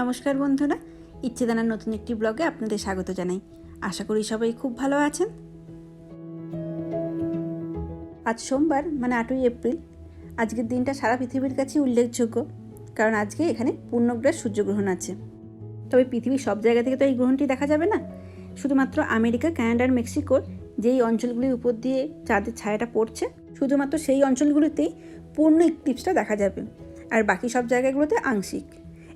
নমস্কার বন্ধুরা ইচ্ছে দানার নতুন একটি ব্লগে আপনাদের স্বাগত জানাই। আশা করি সবাই খুব ভালো আছেন। আজ সোমবার মানে আটই এপ্রিল। আজকের দিনটা সারা পৃথিবীর কাছে উল্লেখযোগ্য, কারণ আজকে এখানে পূর্ণগ্রাস সূর্যগ্রহণ আছে। তবে পৃথিবীর সব জায়গা থেকে তো এই গ্রহণটি দেখা যাবে না। শুধুমাত্র আমেরিকা, কানাডা আর মেক্সিকোর যেই অঞ্চলগুলির উপর দিয়ে চাঁদের ছায়াটা পড়ছে, শুধুমাত্র সেই অঞ্চলগুলিতেই পূর্ণ ইক্লিপসটা দেখা যাবে। আর বাকি সব জায়গাগুলোতে আংশিক।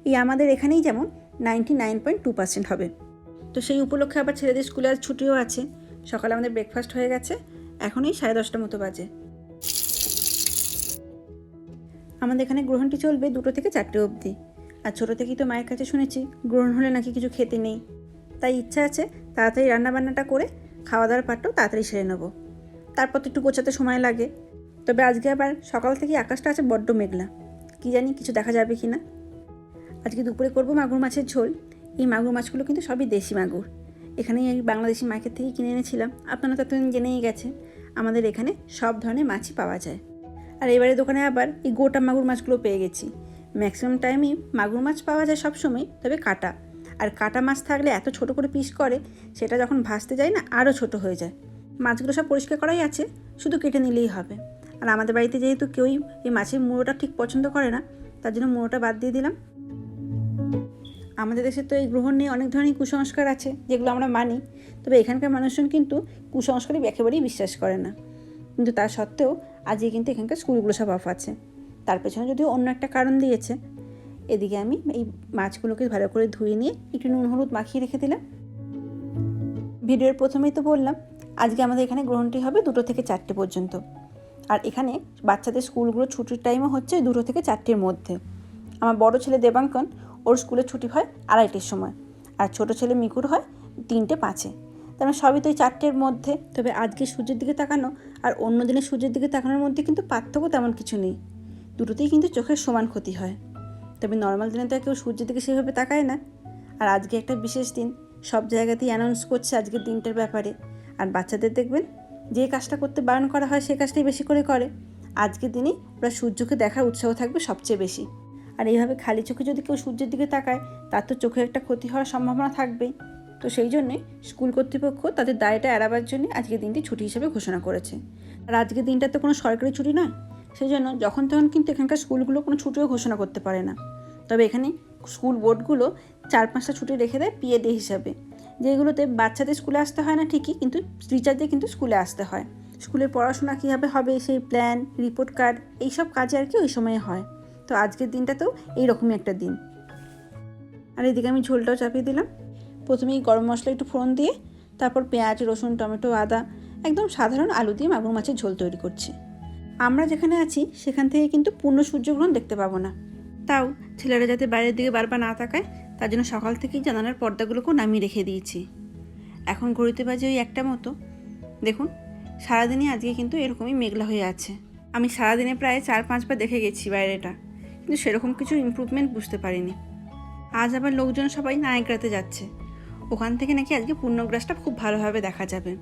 এই আমাদের এখানেই যেমন ninety nine point two percent হবে। তো সেই উপলক্ষে আবার ছেলেদের স্কুলে আজ ছুটিও আছে। সকালে আমাদের ব্রেকফাস্ট হয়ে গেছে। এখনই সাড়ে দশটা মতো বাজে। আমাদের এখানে গ্রহণটি চলবে দুটো থেকে চারটে অবধি। আর ছোটো থেকেই তো মায়ের কাছে শুনেছি, গ্রহণ হলে নাকি কিছু খেতে নেই। তাই ইচ্ছা আছে তাড়াতাড়ি রান্নাবান্নাটা করে খাওয়া দাওয়ার পাটটাও তাড়াতাড়ি সেরে নেব। তারপর তো একটু গোছাতে সময় লাগে। তবে আজকে আবার সকাল থেকে আকাশটা আছে বড্ড মেঘলা। কি জানি কিছু দেখা যাবে কি না আজকে দুপুরে করব মাগুর মাছের ঝোল। এই মাগুর মাছগুলো কিন্তু সবই দেশি মাগুর। এখানেই এই বাংলাদেশি মার্কেট থেকে কিনে এনেছিলাম। আপনারা ততদিন জেনেই গেছে আমাদের এখানে সব ধরনের মাছই পাওয়া যায়। আর এবারে দোকানে আবার এই গোটা মাগুর মাছগুলো পেয়ে গেছি। ম্যাক্সিমাম টাইমই মাগুর মাছ পাওয়া যায় সব সময় তবে কাটা। আর কাটা মাছ থাকলে এত ছোট করে পিস করে, সেটা যখন ভাসতে যায় না আরও ছোট হয়ে যায়। মাছগুলো সব পরিষ্কার করাই আছে, শুধু কেটে নিলেই হবে। আর আমাদের বাড়িতে যেহেতু কেউই এই মাছের মুড়োটা ঠিক পছন্দ করে না, তার জন্য মুড়োটা বাদ দিয়ে দিলাম। আমাদের দেশে তো এই গ্রহণ নিয়ে অনেক ধরনের কুসংস্কার আছে, যেগুলো আমরা মানি। তবে এখানকার মানুষজন কিন্তু কুসংস্কারে একেবারেই বিশ্বাস করে না। কিন্তু তা সত্ত্বেও আজকে কিন্তু এখানকার স্কুলগুলো সব অফ আছে। তার পেছনে যদিও অন্য একটা কারণ দিয়েছে, এদিকে আমি এই মাছগুলোকে ভালো করে ধুয়ে নিয়ে একটু নুন হলুদ মাখিয়ে রেখে দিলাম। ভিডিওর প্রথমেই তো বললাম, আজকে আমাদের এখানে গ্রহণটি হবে দুটো থেকে চারটে পর্যন্ত। আর এখানে বাচ্চাদের স্কুলগুলো ছুটির টাইমও হচ্ছে দুটো থেকে চারটের মধ্যে। আমার বড় ছেলে দেবাঙ্কন ওর স্কুলে ছুটি হয় আড়াইটের সময়। আর ছোট ছেলে মিকুর হয় তিনটে পাঁচে। তার মানে সবই তো এই চারটের মধ্যে। তবে আজকে সূর্যের দিকে তাকানো আর অন্য দিনে সূর্যের দিকে তাকানোর মধ্যে কিন্তু পার্থক্য তেমন কিছু নেই। দুটোতেই কিন্তু চোখের সমান ক্ষতি হয়। তবে নর্মাল দিনে তো কেউ সূর্যের দিকে সেভাবে তাকায় না। আর আজকে একটা বিশেষ দিন। সব জায়গাতেই অ্যানাউন্স করছে আজকের দিনটার ব্যাপারে। আর বাচ্চাদের দেখবেন, যে কাজটা করতে বারণ করা হয় সে কাজটাই বেশি করে করে। আজকের দিনেই ওরা সূর্যকে দেখার উৎসাহ থাকবে সবচেয়ে বেশি। আর এইভাবে খালি চোখে যদি কেউ সূর্যের দিকে তাকায়, তার তো চোখে একটা ক্ষতি হওয়ার সম্ভাবনা থাকবেই। তো সেই জন্যে স্কুল কর্তৃপক্ষ তাদের দায়টা এড়াবার জন্য আজকের দিনটি ছুটি হিসেবে ঘোষণা করেছে। আর আজকের দিনটা তো কোনো সরকারি ছুটি নয়। সেই জন্য যখন তখন কিন্তু এখানকার স্কুলগুলো কোনো ছুটিও ঘোষণা করতে পারে না। তবে এখানে স্কুল বোর্ডগুলো চার পাঁচটা ছুটি রেখে দেয় পিএ ডে হিসাবে। যেগুলোতে বাচ্চাদের স্কুলে আসতে হয় না ঠিকই, কিন্তু টিচারদের কিন্তু স্কুলে আসতে হয়। স্কুলের পড়াশোনা কীভাবে হবে, সেই প্ল্যান, রিপোর্ট কার্ড, এইসব কাজে আর কি ওই সময়ে হয়। তো আজকের দিনটাতেও এইরকমই একটা দিন। আর এদিকে আমি ঝোলটাও চাপিয়ে দিলাম। প্রথমেই গরম মশলা একটু ফোড়ন দিয়ে, তারপর পেঁয়াজ, রসুন, টমেটো, আদা, একদম সাধারণ আলু দিয়ে মাগুর মাছের ঝোল তৈরি করছি। আমরা যেখানে আছি, সেখান থেকে কিন্তু পূর্ণ সূর্যগ্রহণ দেখতে পাবো না। তাও ছেলেরা যাতে বাইরের দিকে বারবার না তাকায়, তার জন্য সকাল থেকেই জানালার পর্দাগুলোকেও নামিয়ে রেখে দিয়েছি। এখন ঘড়িতে বাজে ওই একটা মতো। দেখুন, সারাদিনই আজকে কিন্তু এরকমই মেঘলা হয়ে আছে। আমি সারাদিনে প্রায় চার পাঁচবার দেখে গেছি বাইরেটা। কিন্তু সেরকম কিছু ইমপ্রুভমেন্ট বুঝতে পারিনি। আজ আবার লোকজন সবাই নায়করাতে যাচ্ছে। ওখান থেকে নাকি আজকে পূর্ণগ্রাসটা খুব ভালোভাবে দেখা যাবে।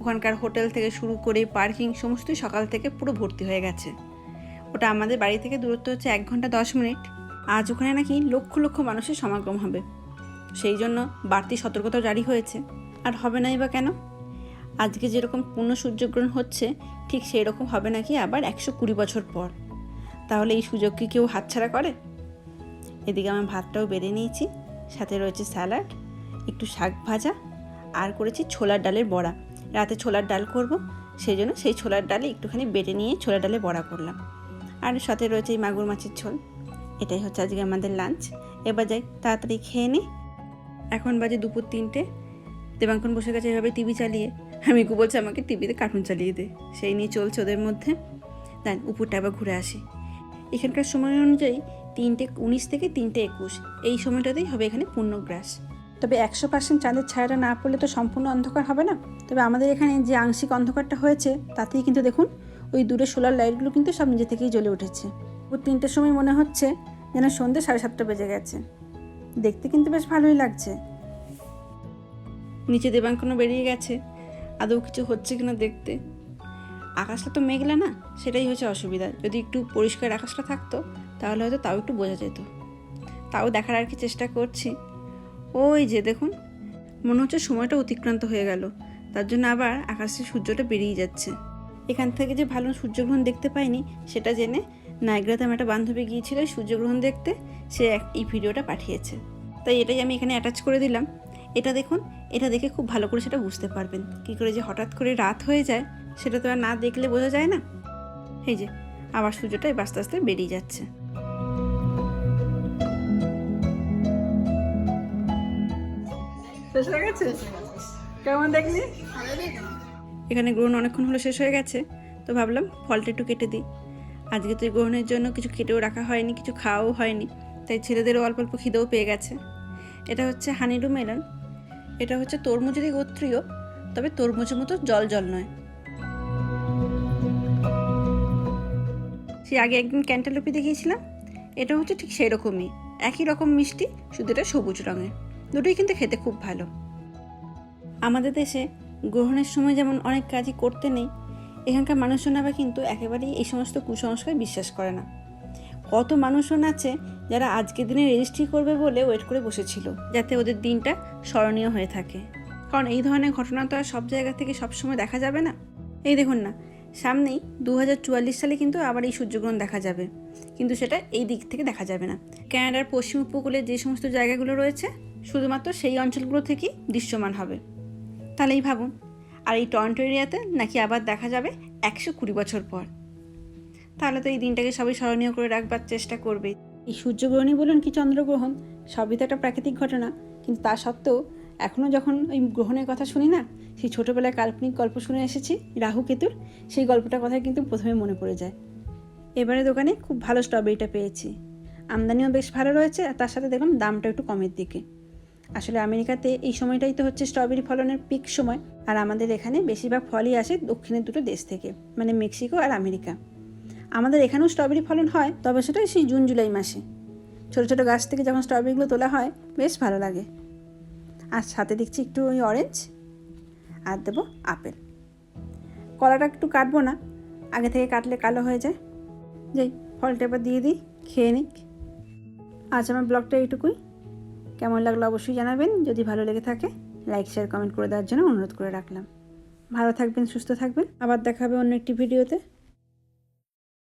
ওখানকার হোটেল থেকে শুরু করে পার্কিং সমস্তই সকাল থেকে পুরো ভর্তি হয়ে গেছে। ওটা আমাদের বাড়ি থেকে দূরত্ব হচ্ছে এক ঘণ্টা দশ মিনিট। আজ ওখানে নাকি লক্ষ লক্ষ মানুষের সমাগম হবে। সেই জন্য বাড়তি সতর্কতাও জারি হয়েছে। আর হবে নাই বা কেন? আজকে যেরকম পূর্ণ সূর্যগ্রহণ হচ্ছে, ঠিক সেই রকম হবে নাকি আবার একশো কুড়ি বছর পর। তাহলে এই সুযোগ কি কেউ হাতছাড়া করে? এদিকে আমার ভাতটাও বেড়ে নিয়েছি, সাথে রয়েছে স্যালাড, একটু শাক ভাজা, আর করেছি ছোলার ডালের বড়া। রাতে ছোলার ডাল করব, সেই জন্য সেই ছোলার ডালে একটুখানি বেটে নিয়ে ছোলার ডালে বড়া করলাম। আর সাথে রয়েছে এই মাগুর মাছের ঝোল। এটাই হচ্ছে আজকে আমাদের লাঞ্চ। এবার যাই, তাড়াতাড়ি খেয়ে নিই এখন বাজে দুপুর তিনটে। দেবাঙ্কন বসে গেছে এভাবে টিভি চালিয়ে, আমি কু বলছে আমাকে টিভিতে কার্টুন চালিয়ে দে। সেই নিয়ে চলছে ওদের মধ্যে। দেন উপরটা আবার ঘুরে আসি। এখানকার সময় অনুযায়ী তিনটে উনিশ থেকে তিনটে একুশ। এই সময়টাতেই হবে এখানে পূর্ণগ্রাস। তবে একশো পার্সেন্ট চাঁদের ছায়াটা না পড়লে তো সম্পূর্ণ অন্ধকার হবে না। তবে আমাদের এখানে যে আংশিক অন্ধকারটা হয়েছে, তাতেই কিন্তু দেখুন, ওই দূরে সোলার লাইটগুলো কিন্তু সব নিজে থেকেই জ্বলে উঠেছে। ও তিনটের সময় মনে হচ্ছে যেন সন্ধ্যে সাড়ে সাতটা বেজে গেছে। দেখতে কিন্তু বেশ ভালোই লাগছে। নিচে দেবাঙ্কনও বেরিয়ে গেছে। আদৌ কিছু হচ্ছে কিনা দেখতে আকাশটা তো মেঘলা না, সেটাই হচ্ছে অসুবিধা। যদি একটু পরিষ্কার আকাশটা থাকতো, তাহলে হয়তো তাও একটু বোঝা যেত। তাও দেখার আর কি চেষ্টা করছি। ওই যে দেখুন, মনে হচ্ছে সময়টা অতিক্রান্ত হয়ে গেল। তার জন্য আবার আকাশে সূর্যটা বেরিয়ে যাচ্ছে। এখান থেকে যে ভালো সূর্যগ্রহণ দেখতে পাইনি, সেটা জেনে নাইগ্রাতে আমার একটা বান্ধবী গিয়েছিল সূর্যগ্রহণ দেখতে। সে এক- এই ভিডিওটা পাঠিয়েছে। তাই এটাই আমি এখানে অ্যাটাচ করে দিলাম। এটা দেখুন, এটা দেখে খুব ভালো করে সেটা বুঝতে পারবেন। কী করে যে হঠাৎ করে রাত হয়ে যায় সেটা তো আর না দেখলে বোঝা যায় না। এই যে, আবার সূর্যটা এবার আস্তে আস্তে বেরিয়ে যাচ্ছে। শেষ হয়ে গেছে? কেমন দেখলি? এখানে গ্রহণ অনেকক্ষণ হলো শেষ হয়ে গেছে। তো ভাবলাম ফলটা একটু কেটে দিই। আজকে তো গ্রহণের জন্য কিছু কেটেও রাখা হয়নি, কিছু খাওয়াও হয়নি। তাই ছেলেদেরও অল্প অল্প খিদেও পেয়ে গেছে। এটা হচ্ছে হানিডু মেলন এটা হচ্ছে তরমুজেরই গোত্রীয়, তবে তরমুজের মতো জল জল নয়। সে আগে একদিন ক্যান্টালুপি দেখিয়েছিলাম, এটা হচ্ছে ঠিক সেই রকমই একই রকম মিষ্টি, শুধু এটা সবুজ রঙের। দুটোই কিন্তু খেতে খুব ভালো। আমাদের দেশে গ্রহণের সময় যেমন অনেক কাজই করতে নেই, এখানকার মানুষজন আবার কিন্তু একেবারেই এই সমস্ত কুসংস্কার বিশ্বাস করে না। কত মানুষজন আছে যারা আজকের দিনে রেজিস্ট্রি করবে বলে ওয়েট করে বসেছিল, যাতে ওদের দিনটা স্মরণীয় হয়ে থাকে। কারণ এই ধরনের ঘটনা তো আর সব জায়গা থেকে সবসময় দেখা যাবে না। এই দেখুন না সামনেই দু হাজার চুয়াল্লিশ সালে কিন্তু আবার এই সূর্যগ্রহণ দেখা যাবে। কিন্তু সেটা এই দিক থেকে দেখা যাবে না। ক্যানাডার পশ্চিম উপকূলে যে সমস্ত জায়গাগুলো রয়েছে, শুধুমাত্র সেই অঞ্চলগুলো থেকেই দৃশ্যমান হবে। তাহলেই ভাবুন, আর এই টরন্টো এরিয়াতে নাকি আবার দেখা যাবে একশো কুড়ি বছর পর। তাহলে তো এই দিনটাকে সবাই স্মরণীয় করে রাখবার চেষ্টা করবে এই সূর্যগ্রহণই বলুন কি চন্দ্রগ্রহণ, সবই তো একটা প্রাকৃতিক ঘটনা। কিন্তু তা সত্ত্বেও এখনও যখন ওই গ্রহণের কথা শুনি না, সেই ছোটোবেলায় কাল্পনিক গল্প শুনে এসেছি, রাহু কেতুর, সেই গল্পটার কথা কিন্তু প্রথমে মনে পড়ে যায়। এবারে দোকানে খুব ভালো স্ট্রবেরিটা পেয়েছি। আমদানিও বেশ ভালো রয়েছে, আর তার সাথে দেখলাম দামটা একটু কমের দিকে। আসলে আমেরিকাতে এই সময়টাই তো হচ্ছে স্ট্রবেরি ফলনের পিক সময়, আর আমাদের এখানে বেশিরভাগ ফলই আসে দক্ষিণের দুটো দেশ থেকে মানে মেক্সিকো আর আমেরিকা। আমাদের এখানেও স্ট্রবেরি ফলন হয়, তবে সেটা সেই জুন, জুলাই মাসে। ছোটো ছোটো গাছ থেকে যখন স্ট্রবেরিগুলো তোলা হয়, বেশ ভালো লাগে। আর সাথে দেখছি একটু ওই অরেঞ্জ আর দেবো আপেল কলাটা একটু কাটবো না, আগে থেকে কাটলে কালো হয়ে যায়। যাই, ফলটা এবার দিয়ে দিই, খেয়ে নিক। আজ আমার ব্লগটা এইটুকুই। কেমন লাগল অবশ্যই জানাবেন। যদি ভালো লেগে থাকে লাইক শেয়ার কমেন্ট করে দেওয়ার জন্য অনুরোধ করে রাখলাম। ভালো থাকবেন, সুস্থ থাকবেন। আবার দেখা হবে অন্য একটি ভিডিওতে